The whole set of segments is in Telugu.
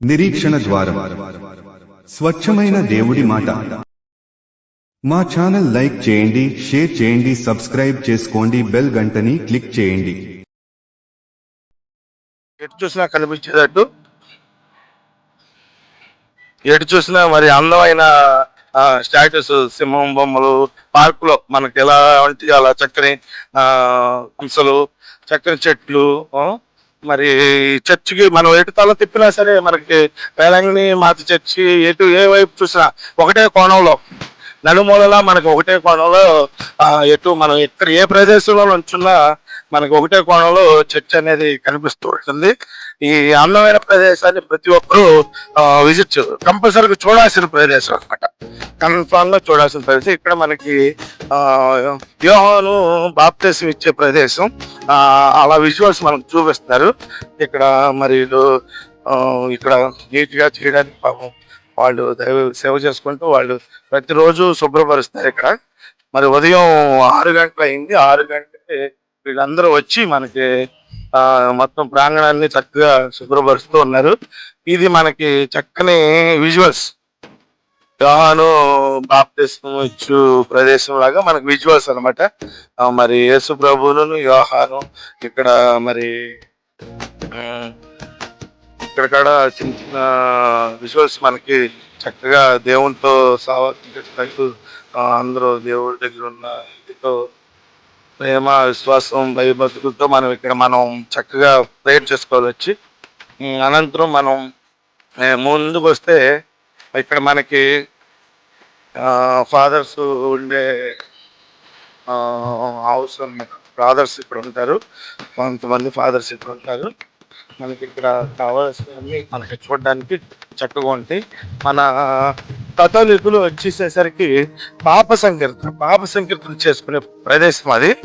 నిరీక్షణ ద్వారం. స్వచ్ఛమైన దేవుడి మాట. మా ఛానల్ లైక్ చేయండి షేర్ చేయండి సబ్స్క్రైబ్ చేసుకోండి బెల్ గంటని క్లిక్ చేయండి. ఎటు చూసినా కనిపించేటట్టు. ఎటు చూసినా మరి అందమైన స్టాట్యూస్ సింహం బొమ్మలు పార్కులో మనకి ఎలా అంటే అలా చక్కని ఆ హంసలు చక్కని చెట్లు మరి చర్చికి మనం ఎటు తల తిప్పినా సరే మనకి వేలంగిని మాత చర్చి ఎటు ఏ వైపు చూసినా ఒకటే కోణంలో నలుమూలలా మనకి ఒకటే కోణంలో ఎటు మనం ఇక్కడ ఏ ప్రదేశంలో నుంచున్నా మనకి ఒకటే కోణంలో చర్చ్ అనేది కనిపిస్తూ ఉంటుంది. ఈ అందమైన ప్రదేశాన్ని ప్రతి ఒక్కరూ విజిట్ కంపల్సరీగా చూడాల్సిన ప్రదేశం అనమాట కన్ఫామ్గా చూడాల్సిన ప్రదేశం. ఇక్కడ మనకి ఆ బాప్తేశం ఇచ్చే ప్రదేశం. అలా విజువల్స్ మనకు చూపిస్తున్నారు. ఇక్కడ మరి ఇక్కడ నీట్గా చేయడానికి పాపం వాళ్ళు దైవ సేవ చేసుకుంటూ వాళ్ళు ప్రతిరోజు శుభ్రపరుస్తారు ఇక్కడ. మరి ఉదయం ఆరు గంటలు అయింది. ఆరు గంటలకి వీళ్ళందరూ వచ్చి మనకి ఆ మొత్తం ప్రాంగణాన్ని చక్కగా శుభ్రపరుస్తూ ఉన్నారు. ఇది మనకి చక్కని విజువల్స్. యోహాను బాప్తిస్మం ఇచ్చు ప్రదేశం లాగా మనకి విజువల్స్ అనమాట మరి యేసు ప్రభువును యోహాను ఇక్కడ మరి ఇక్కడ కూడా చిన్న చిన్న విజువల్స్ మనకి చక్కగా దేవునితో సావర్తించడానికి అందరూ దేవుడి దగ్గర ఉన్న ఇదితో ప్రేమ విశ్వాసం భయభక్తులతో మనం ఇక్కడ మనం చక్కగా ప్రేయర్ చేసుకోవాలి వచ్చి. అనంతరం మనం ముందుకు వస్తే ఇక్కడ మనకి ఫాదర్స్ ఉండే హౌస్ ఫాదర్స్ ఇక్కడ ఉంటారు. కొంతమంది ఫాదర్స్ ఇక్కడ ఉంటారు. మనకి ఇక్కడ కావాల్సినవి మనకి చూడడానికి చక్కగా ఉంటాయి. మన కథోలికులు వచ్చేసేసరికి పాప సంకీర్తన పాప సంకీర్తన చేసుకునే ప్రదేశం అది.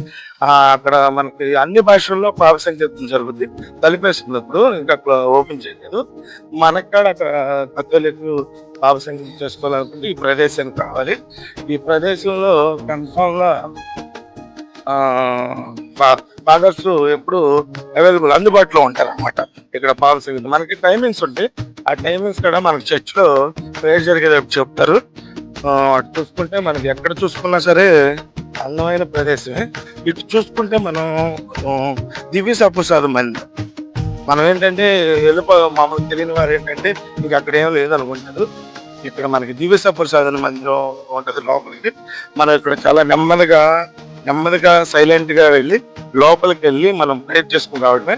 అక్కడ మనకి అన్ని భాషల్లో పాప సంకీర్తన జరుగుద్ది. తలిపేస్తుంది ఇప్పుడు ఇంకా అక్కడ ఓపెన్ చేయలేదు. మనక్కడ అక్కడ కథోలికు పాప సంకీర్తన చేసుకోవాలనుకుంటే ఈ ప్రదేశం కావాలి. ఈ ప్రదేశంలో కన్ఫామ్గా ఫాదర్స్ ఎప్పుడు అవైలబుల్ అందుబాటులో ఉంటారు అనమాట ఇక్కడ పాప సంగీతం మనకి టైమింగ్స్ ఉంటాయి. ఆ టైమింగ్స్ కూడా మనకి చర్చ్లో ప్రేయర్ జరిగేటప్పుడు చెప్తారు. ఆ, చూసుకుంటే మనకి ఎక్కడ చూసుకున్నా సరే అందమైన ప్రదేశమే ఇటు చూసుకుంటే మనం దివ్య సప్రసాదం మంది మనం ఏంటంటే వెళ్ళిపో మామూలు తెలియని వారు ఏంటంటే ఇంక అక్కడ ఏం లేదనుకుంటారు ఇక్కడ మనకి దివ్య సప్రసాదం మందిరం ఉంటుంది లోపలికి. మనం ఇక్కడ చాలా నెమ్మదిగా నెమ్మదిగా సైలెంట్గా వెళ్ళి లోపలికి వెళ్ళి మనం ప్రేట్ చేసుకుని రావడమే.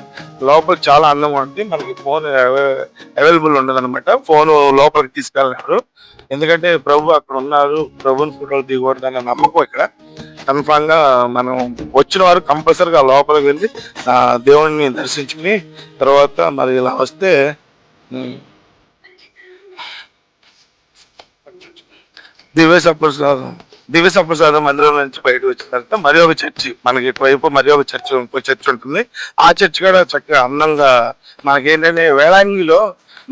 లోపల చాలా అందంగా ఉంటుంది. మనకి ఫోన్ అవైలబుల్ ఉండదు అనమాట ఫోన్ లోపలికి తీసుకెళ్ళినారు ఎందుకంటే ప్రభు అక్కడ ఉన్నారు. ప్రభుని ఫోటోలు దిగకూడదు అనే నమ్మకం ఇక్కడ. కన్ఫామ్గా మనం వచ్చిన వారు కంపల్సరిగా లోపలికి వెళ్ళి ఆ దేవుడిని దర్శించుకుని తర్వాత మరి ఇలా వస్తే దివ్య సప్రసాదం. దివ్య సప్రసాదం మందిరం నుంచి బయటకు వచ్చిన తర్వాత మరి ఒక చర్చి మనకి ఇటువైపు మరి ఒక చర్చి ఇంకో చర్చి ఉంటుంది. ఆ చర్చి కూడా చక్కగా అందంగా మనకి ఏంటంటే వేళాంగిలో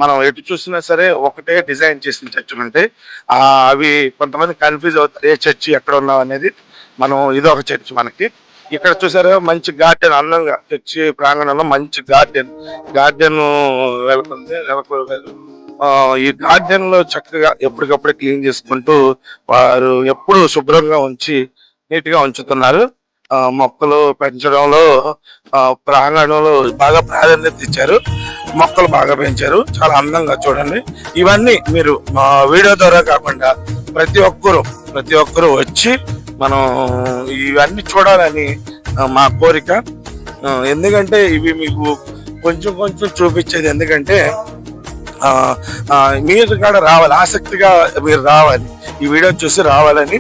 మనం ఎటు చూసినా సరే ఒకటే డిజైన్ చేసిన చర్చిలు ఉంటాయి. అవి కొంతమంది కన్ఫ్యూజ్ అవుతారు ఏ చర్చి ఎక్కడ ఉన్నాం అనేది. మనం ఇది ఒక చర్చి మనకి. ఇక్కడ చూసారా మంచి గార్డెన్ అందంగా చర్చి ప్రాంగణంలో మంచి గార్డెన్. గార్డెన్ వెళ్తుంది ఈ గార్డెన్లో చక్కగా ఎప్పటికప్పుడు క్లీన్ చేసుకుంటూ వారు ఎప్పుడు శుభ్రంగా ఉంచి నీట్గా ఉంచుతున్నారు మొక్కలు పెంచడంలో ప్రాంగణంలో బాగా ప్రాధాన్యత ఇచ్చారు. మొక్కలు బాగా పెంచారు. చాలా అందంగా చూడండి. ఇవన్నీ మీరు మా వీడియో ద్వారా కాకుండా ప్రతి ఒక్కరు ప్రతి ఒక్కరు వచ్చి మనం ఇవన్నీ చూడాలని మా కోరిక. ఎందుకంటే ఇవి మీకు కొంచెం కొంచెం చూపించేది ఎందుకంటే మీరు కూడా రావాలి ఆసక్తిగా మీరు రావాలి ఈ వీడియో చూసి రావాలని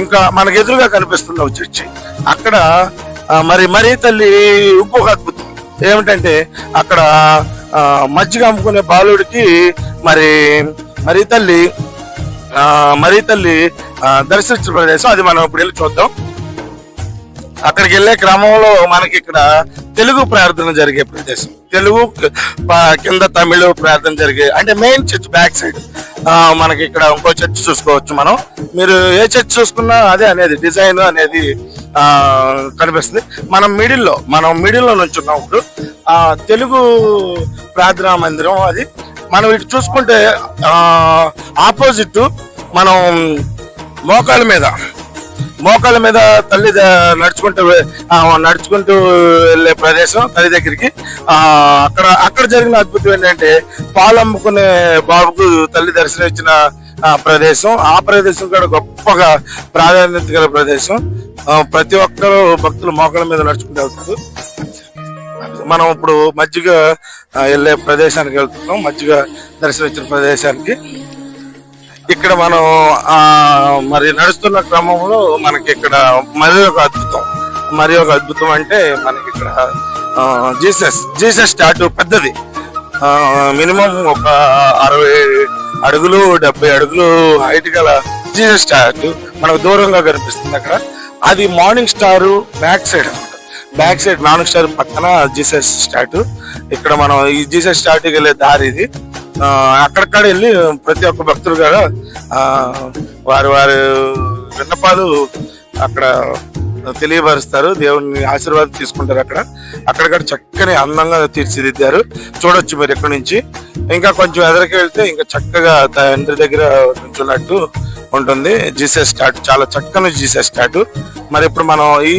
ఇంకా మనకు ఎదురుగా కనిపిస్తుంది చర్చి. అక్కడ మరి మరీ తల్లి ఇంకొక అద్భుతం. ఏమిటంటే అక్కడ మజ్జిగ అమ్ముకునే బాలుడికి మరి మరీ తల్లి మరీ తల్లి దర్శించిన ప్రదేశం అది మనం ఇప్పుడు వెళ్ళి చూద్దాం. అక్కడికి వెళ్ళే క్రమంలో మనకి ఇక్కడ తెలుగు ప్రార్థన జరిగే ప్రదేశం. తెలుగు కింద తమిళ ప్రార్థన జరిగే అంటే మెయిన్ చర్చ్ బ్యాక్ సైడ్. మనకి ఇక్కడ ఇంకో చర్చ్ చూసుకోవచ్చు మనం. మీరు ఏ చర్చ్ చూసుకున్నా అదే అనేది డిజైన్ అనేది కనిపిస్తుంది. మనం మిడిల్లో మనం మిడిల్లో నుంచి ఉన్నాం ఇప్పుడు తెలుగు ప్రార్థనా మందిరం అది. మనం ఇటు చూసుకుంటే ఆపోజిట్ మనం మోకాళ్ళ మీద. మోకాళ్ళ మీద తల్లి ద- నడుచుకుంటూ నడుచుకుంటూ వెళ్ళే ప్రదేశం తల్లి దగ్గరికి. అక్కడ అక్కడ జరిగిన అద్భుతం ఏంటంటే పాలు అమ్ముకునే బాబుకు తల్లి దర్శనం ఇచ్చిన ప్రదేశం. ఆ ప్రదేశం కూడా గొప్పగా ప్రాధాన్యత గల ప్రదేశం. ప్రతి ఒక్కరు భక్తులు మోకాళ్ళ మీద నడుచుకుంటూ వెళ్తారు. మనం ఇప్పుడు మజ్జిగ వెళ్ళే ప్రదేశానికి వెళ్తున్నాం. మజ్జిగ దర్శనం ఇచ్చిన ప్రదేశానికి. ఇక్కడ మనం మరి నడుస్తున్న క్రమంలో మనకి ఇక్కడ మరి ఒక అద్భుతం. మరి ఒక అద్భుతం అంటే మనకి ఇక్కడ జీసస్ జీసస్ స్టాట్యూ పెద్దది. మినిమం ఒక అరవై అడుగులు డెబ్బై అడుగులు హైట్ గల జీసస్ స్టాట్యూ మనకు దూరంగా కనిపిస్తుంది అక్కడ. అది morning star back side back side morning star పక్కన జీసస్ స్టాట్యూ. ఇక్కడ మనం ఈ జీసస్ స్టాట్యూకి వెళ్ళే దారి ఇది. అక్కడక్కడ వెళ్ళి ప్రతి ఒక్క భక్తులు కూడా వారి వారి విన్నపాలు అక్కడ తెలియపరుస్తారు. దేవుని ఆశీర్వాదం తీసుకుంటారు అక్కడ. అక్కడక్కడ చక్కని అందంగా తీర్చిదిద్దారు. చూడొచ్చు మీరు ఎక్కడి నుంచి. ఇంకా కొంచెం ఎదరికి వెళ్తే ఇంకా చక్కగా తండ్రి దగ్గర నుంచున్నట్టు ఉంటుంది. జీసస్ స్టార్ట్ చాలా చక్కని జీసస్ స్టార్ట్ మరి ఇప్పుడు మనం ఈ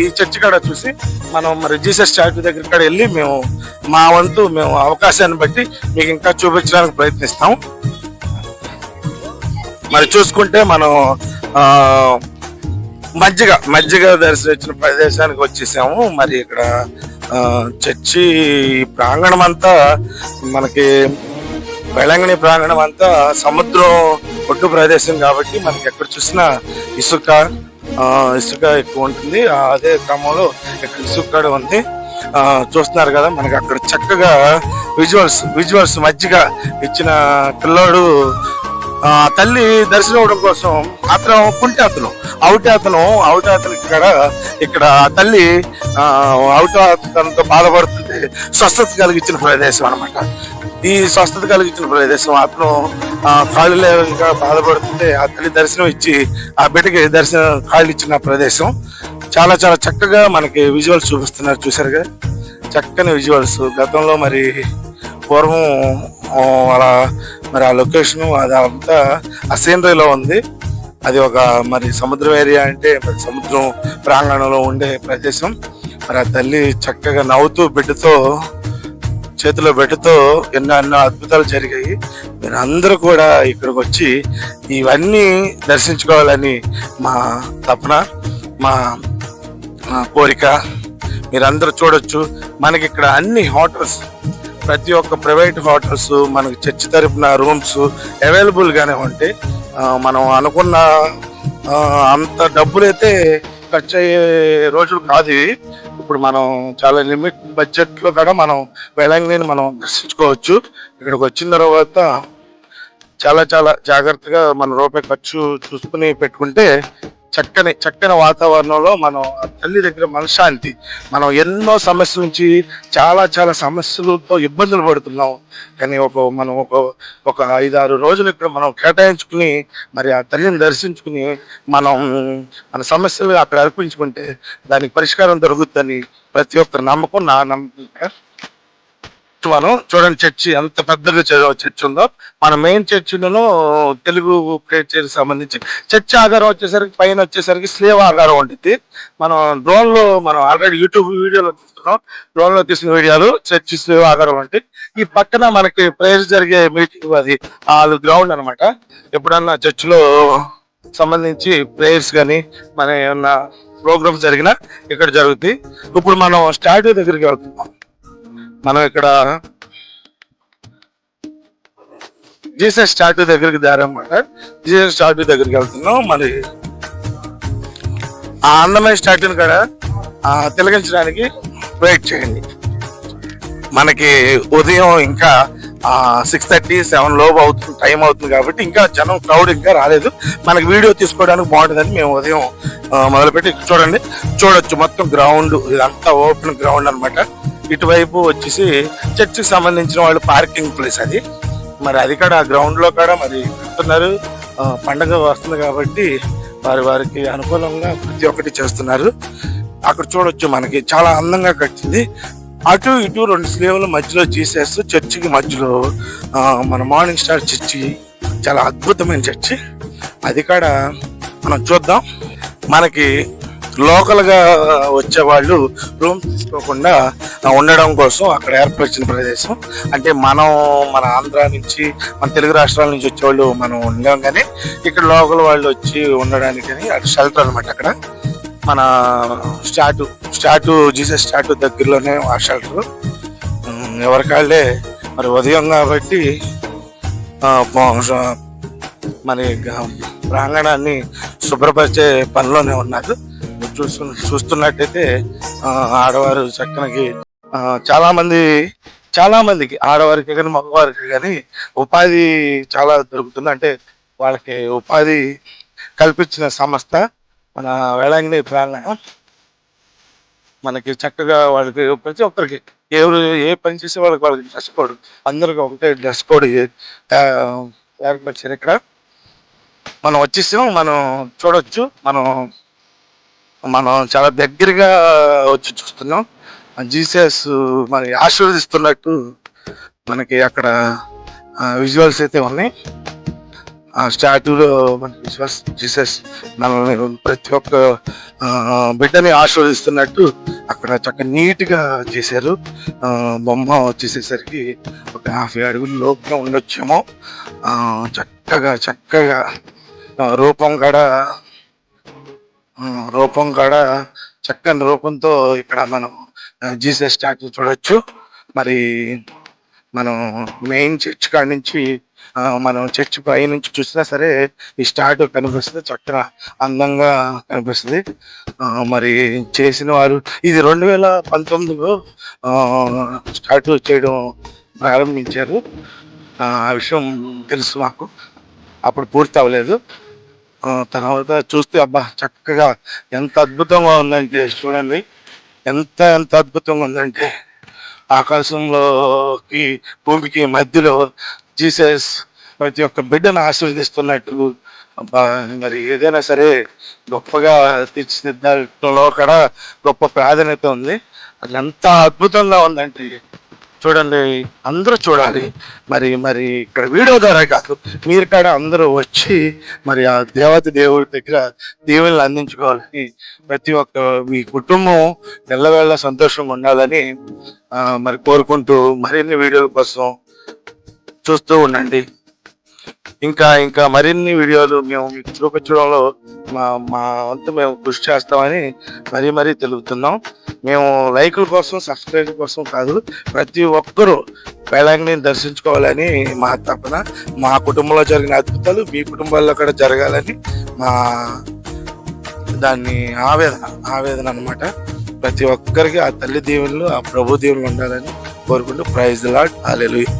ఈ చర్చి కాడ చూసి మనం మరి జీసస్ స్టాట్ దగ్గర కాడ వెళ్ళి మేము మా వంతు మేము అవకాశాన్ని బట్టి మీకు ఇంకా చూపించడానికి ప్రయత్నిస్తాం. మరి చూసుకుంటే మనం మజ్జిగ మజ్జిగ దర్శించిన ప్రదేశానికి వచ్చేసాము. మరి ఇక్కడ చర్చి ప్రాంగణం అంతా మనకి వెళంగని ప్రాంగణం అంతా సముద్రం ఒడ్డు ప్రదేశం కాబట్టి మనకి ఎక్కడ చూసినా ఇసుక ఇసుక ఎక్కువ ఉంటుంది. అదే క్రమంలో ఇక్కడ ఇసుక కూడా ఉంది. చూస్తున్నారు కదా మనకి అక్కడ చక్కగా విజువల్స్ విజువల్స్ మధ్యగా ఇచ్చిన పిల్లోడు ఆ తల్లి దర్శనం ఇవ్వడం కోసం అతను కుంటి అతను అవుటి అతను అవుటి అతను ఇక్కడ ఇక్కడ తల్లి ఆ అవుట అతనితో స్వస్థత కలిగించిన ప్రదేశం అన్నమాట. ఈ స్వస్థత కలిగించిన ప్రదేశం అతను ఆ కాళ్ళు లేక బాధపడుతుంటే ఆ తల్లి దర్శనం ఇచ్చి ఆ బిడ్డకి దర్శనం కాళ్ళు ఇచ్చిన ప్రదేశం. చాలా చాలా చక్కగా మనకి విజువల్స్ చూపిస్తున్నారు చూసారుగా చక్కని విజువల్స్. గతంలో మరి పూర్వం అలా మరి ఆ లొకేషన్ అదంతా ఆ సీనరీలో ఉంది. అది ఒక మరి సముద్రం ఏరియా అంటే మరి సముద్రం ప్రాంగణంలో ఉండే ప్రదేశం. మరి ఆ తల్లి చక్కగా నవ్వుతూ బిడ్డతో చేతిలో బిడ్డతో ఎన్నో ఎన్నో అద్భుతాలు జరిగాయి. మీరు అందరూ కూడా ఇక్కడికి వచ్చి ఇవన్నీ దర్శించుకోవాలని మా తపన మా కోరిక మీరందరూ చూడొచ్చు. మనకి ఇక్కడ అన్ని హోటల్స్ ప్రతి ఒక్క ప్రైవేట్ హోటల్స్ మనకి చర్చి తరపున రూమ్స్ అవైలబుల్గానే ఉంటాయి. మనం అనుకున్న అంత డబ్బులైతే ఖర్చు అయ్యే రోజులు కాదు ఇప్పుడు మనం చాలా లిమిట్ బడ్జెట్లో కూడా మనం వేళంగిని మనం దర్శించుకోవచ్చు. ఇక్కడికి వచ్చిన తర్వాత చాలా చాలా జాగ్రత్తగా మన రూపాయి ఖర్చు చూసుకుని పెట్టుకుంటే చక్కని చక్కని వాతావరణంలో మనం ఆ తల్లి దగ్గర మనశ్శాంతి మనం ఎన్నో సమస్యల నుంచి చాలా చాలా సమస్యలతో ఇబ్బందులు పడుతున్నాం. కానీ ఒక మనం ఒక ఒక ఐదారు రోజులు ఇక్కడ మనం కేటాయించుకుని మరి ఆ తల్లిని దర్శించుకుని మనం మన సమస్యలు అక్కడ అర్పించుకుంటే దానికి పరిష్కారం దొరుకుతుందని ప్రతి ఒక్కరి నమ్మకం నా నమ్మకం. మనం చూడండి చర్చి ఎంత పెద్దగా చర్చ్ ఉందో. మన మెయిన్ చర్చిలో తెలుగు చర్చి సంబంధించి చర్చి ఆధారం వచ్చేసరికి పైన వచ్చేసరికి స్లేవ్ ఆధారం ఉంటుంది మనం డ్రోన్లో మనం ఆల్రెడీ యూట్యూబ్ వీడియోలో చూస్తున్నాం. డ్రోన్లో తీసిన వీడియోలు చర్చి స్లేవ్ ఆధారం అంటే ఈ పక్కన మనకి ప్రేయర్స్ జరిగే మీటింగ్ అది ఆ గ్రౌండ్ అన్నమాట. ఎప్పుడన్నా చర్చిలో సంబంధించి ప్రేయర్స్ కానీ మన ఏమన్నా ప్రోగ్రామ్స్ జరిగినా ఇక్కడ జరుగుతాయి ఇప్పుడు మనం స్టాట్యూ దగ్గరికి వెళ్తున్నాం. మనం ఇక్కడ జీసస్ స్టాట్యూ దగ్గరికి దారమాట. జీసస్ స్టాట్యూ దగ్గరికి వెళ్తున్నాం. మరి ఆ అందమైన స్టాట్యూని కూడా ఆ, తిలకించడానికి వెయిట్ చేయండి. మనకి ఉదయం ఇంకా సిక్స్ థర్టీ సెవెన్ లోపు అవుతుంది టైం అవుతుంది కాబట్టి ఇంకా జనం క్రౌడ్ ఇంకా రాలేదు. మనకి వీడియో తీసుకోవడానికి బాగుంటుందని మేము ఉదయం మొదలుపెట్టి చూడండి. చూడొచ్చు మొత్తం గ్రౌండ్ ఇదంతా ఓపెన్ గ్రౌండ్ అన్నమాట. ఇటువైపు వచ్చేసి చర్చికి సంబంధించిన వాళ్ళు పార్కింగ్ ప్లేస్ అది. మరి అది కూడా గ్రౌండ్లో కూడా మరి పెడుతున్నారు పండగ వస్తుంది కాబట్టి వారి వారికి అనుకూలంగా ప్రతి ఒక్కటి చేస్తున్నారు. అక్కడ చూడొచ్చు మనకి చాలా అందంగా కట్టింది. అటు ఇటు రెండు స్లేవుల మధ్యలో జీసస్ చర్చికి మధ్యలో మన మార్నింగ్ స్టార్ చర్చి చాలా అద్భుతమైన చర్చి. అది కూడా మనం చూద్దాం. మనకి లోకల్గా వచ్చే వాళ్ళు రూమ్ తీసుకోకుండా ఉండడం కోసం అక్కడ ఏర్పరిచిన ప్రదేశం. అంటే మనం మన ఆంధ్ర నుంచి మన తెలుగు రాష్ట్రాల నుంచి వచ్చే వాళ్ళు మనం ఉండాం కానీ ఇక్కడ లోకల్ వాళ్ళు వచ్చి ఉండడానికి అటు షెల్టర్ అనమాట అక్కడ. మన స్టాటు స్టాటు జీసస్ స్టాటు దగ్గరలోనే ఆ షెల్టర్. ఎవరికాళ్ళే మరి ఉదయం కాబట్టి మరి ప్రాంగణాన్ని శుభ్రపరిచే పనిలోనే ఉన్నారు. చూస్తు చూస్తున్నట్టయితే ఆడవారు చక్కనకి ఆ, చాలా మంది చాలా మందికి ఆడవారికి కానీ మగవారికి కానీ ఉపాధి చాలా దొరుకుతుంది. అంటే వాళ్ళకి ఉపాధి కల్పించిన సంస్థ మన వేళాంగిని ప్రాంగణం మనకి చక్కగా వాళ్ళకి ప్రతి ఒక్కరికి ఎవరు ఏ పని చేసే వాళ్ళకి వాళ్ళకి డ్రెస్ కోడ్ అందరికి ఒకటే డ్రెస్ కోడ్ ఏర్పరిచారు ఇక్కడ. మనం వచ్చేసాం మనం చూడొచ్చు మనం మనం చాలా దగ్గరగా వచ్చి చూస్తున్నాం. జీసస్ మరి ఆశీర్వదిస్తున్నట్టు మనకి అక్కడ విజువల్స్ అయితే ఉన్నాయి. ఆ స్టాట్యూలో మనకి విజువల్స్ జీసస్ మనల్ని ప్రతి ఒక్క బిడ్డని ఆశీర్వదిస్తున్నట్టు అక్కడ చక్కగా నీట్గా చేశారు. బొమ్మ వచ్చేసేసరికి ఒక యాభై అడుగులు లోపుగా ఉండొచ్చేమో. చక్కగా చక్కగా రూపం కూడా రూపం కూడా చక్కని రూపంతో ఇక్కడ మనం జీసస్ స్టాచ్యూ చూడొచ్చు. మరి మనం మెయిన్ చర్చ్ కాడ నుంచి మనం చర్చ్ పై నుంచి చూసినా సరే ఈ స్టార్ట్ కనిపిస్తుంది. చక్కగా అందంగా కనిపిస్తుంది. మరి చేసిన వారు ఇది రెండు వేల పంతొమ్మిదిలో స్టాట్యూ చేయడం ప్రారంభించారు. ఆ విషయం తెలుసు మాకు. అప్పుడు పూర్తి అవ్వలేదు తర్వాత చూస్తే అబ్బా చక్కగా ఎంత అద్భుతంగా ఉందంటే చూడండి. ఎంత ఎంత అద్భుతంగా ఉందంటే ఆకాశంలోకి భూమికి మధ్యలో జీసస్ ప్రతి ఒక్క బిడ్డను ఆశీర్వదిస్తున్నట్టు అబ్బా, మరి ఏదైనా సరే గొప్పగా తీర్చిదిద్దడంలో కూడా గొప్ప ప్రాధాన్యత ఉంది. అది ఎంత అద్భుతంగా ఉందంటే చూడండి అందరూ చూడాలి. మరి మరి ఇక్కడ వీడియో ద్వారా కాదు మీరు కాడ అందరూ వచ్చి మరి ఆ దేవత దేవుడి దగ్గర దేవుళ్ళు అందించుకోవాలని ప్రతి ఒక్క మీ కుటుంబం ఎల్లవేళ సంతోషం ఉండాలని మరి కోరుకుంటూ మరిన్ని వీడియోల కోసం చూస్తూ ఉండండి. ఇంకా ఇంకా మరిన్ని వీడియోలు మేము మీకు చూపించడంలో మా మా వంతు మేము కృషి చేస్తామని మరీ మరీ తెలుపుతున్నాం. మేము లైకుల కోసం సబ్స్క్రైబ్ కోసం కాదు ప్రతి ఒక్కరూ వేళాంగిని దర్శించుకోవాలని మా తపన. మా కుటుంబంలో జరిగిన అద్భుతాలు మీ కుటుంబాల్లో కూడా జరగాలని మా దాన్ని ఆవేదన ఆవేదన అనమాట ప్రతి ఒక్కరికి ఆ తల్లి దీవెనలు ఆ ప్రభు దీవెనలు ఉండాలని కోరుకుంటూ ప్రైజ్ లాడ్ హాలెలూయా.